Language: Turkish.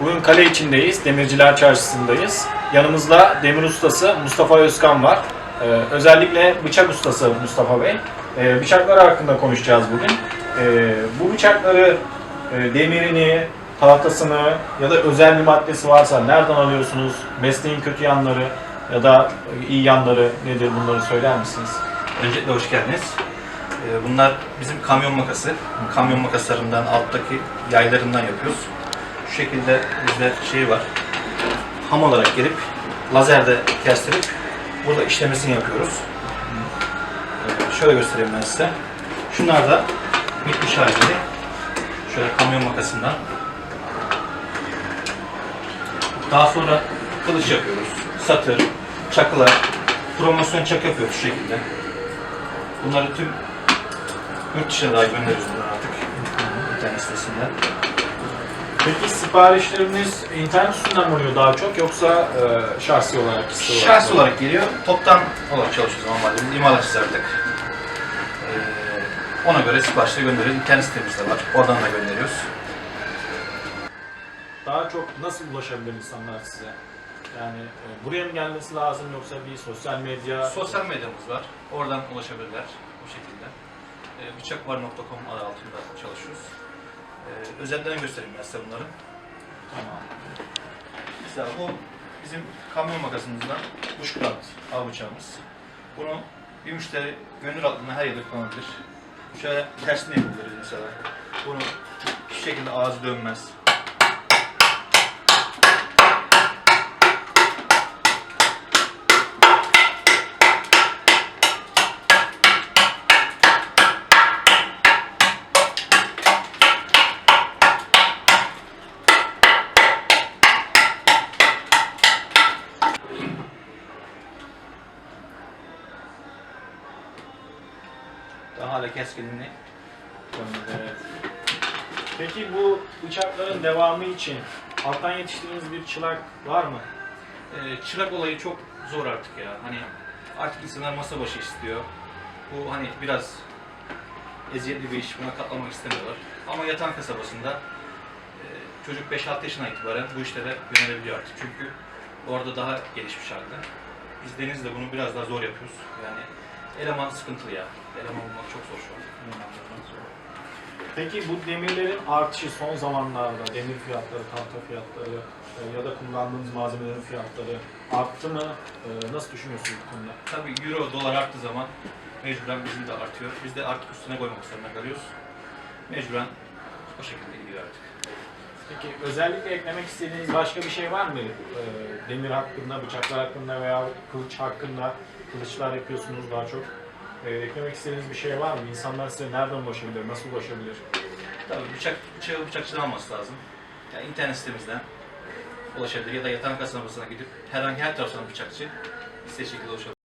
Bugün kale içindeyiz, Demirciler Çarşısı'ndayız. Yanımızda demir ustası Mustafa Özkan var. Ee, özellikle bıçak ustası Mustafa Bey. Ee, bıçaklar hakkında konuşacağız bugün. Ee, bu bıçakları e, demirini, tahtasını ya da özel bir maddesi varsa nereden alıyorsunuz? Mesleğin kötü yanları ya da iyi yanları nedir bunları söyler misiniz? Öncelikle hoş geldiniz. Ee, Bunlar bizim kamyon makası. Kamyon makaslarından alttaki yaylarından yapıyoruz. Şu şekilde bizde şey var. Ham olarak gelip lazerde kestirip burada işlemesini yapıyoruz. Şöyle göstereyim ben size. Şunlar da bitmiş halleri. Şöyle kamyon makasından. Daha sonra kılıç yapıyoruz. Satır, çakılar, promosyon çak yapıyoruz şu şekilde. Bunları tüm yurt dışına da gönderiyoruz artık. İnternet sitesinden. Peki siparişleriniz internet üstünden mi oluyor daha çok yoksa e, şahsi olarak, kişisel olarak? Şahsi mı? olarak geliyor. Toptan olarak çalışıyoruz normalde. Biz imalatçıyız artık. Ee, ona göre siparişleri gönderiyoruz. İnternet sitemiz de var. Oradan da gönderiyoruz. Daha çok nasıl ulaşabilir insanlar size? Yani e, buraya mı gelmesi lazım yoksa bir sosyal medya? Sosyal medyamız var. Oradan ulaşabilirler bu şekilde. Ee, bıçakvar.com adı altında çalışıyoruz. Ee, özelliklerini göstereyim ben size bunların. Tamam. Mesela bu bizim kamyon makasımızdan Bushcraft av bıçağımız. Bunu bir müşteri gönül rahatlığına her yerde kullanabilir. Şöyle tersine yapabiliriz mesela. Bunu şu şekilde ağzı dönmez. Daha hala keskinliğini Evet. Peki bu bıçakların devamı için alttan yetiştirdiğiniz bir çırak var mı? Ee, çırak olayı çok zor artık ya. Hani artık insanlar masa başı istiyor. Bu hani biraz eziyetli bir iş. Buna katlanmak istemiyorlar. Ama yatan kasabasında e, çocuk 5-6 yaşına itibaren bu işlere yönelebiliyor artık. Çünkü orada daha gelişmiş halde. Biz Deniz'de bunu biraz daha zor yapıyoruz. Yani eleman sıkıntılı ya. Eleman bulmak çok zor şu an. Peki bu demirlerin artışı son zamanlarda demir fiyatları, tahta fiyatları e, ya da kullandığınız malzemelerin fiyatları arttı mı? E, Nasıl düşünüyorsunuz bu konuda? Tabii euro, dolar arttığı zaman mecburen bizim de artıyor. Biz de artık üstüne koymak zorunda kalıyoruz. Mecburen o şekilde gidiyor artık. Peki özellikle eklemek istediğiniz başka bir şey var mı? E, Demir hakkında, bıçaklar hakkında veya kılıç hakkında kılıçlar yapıyorsunuz daha çok. E, eklemek istediğiniz bir şey var mı? İnsanlar size nereden ulaşabilir, nasıl ulaşabilir? Tabii bıçak, bıçağı bıçakçıdan alması lazım. Yani internet sitemizden ulaşabilir ya da yatan kasabasına gidip herhangi her taraftan bıçakçı istediği şekilde ulaşabilir.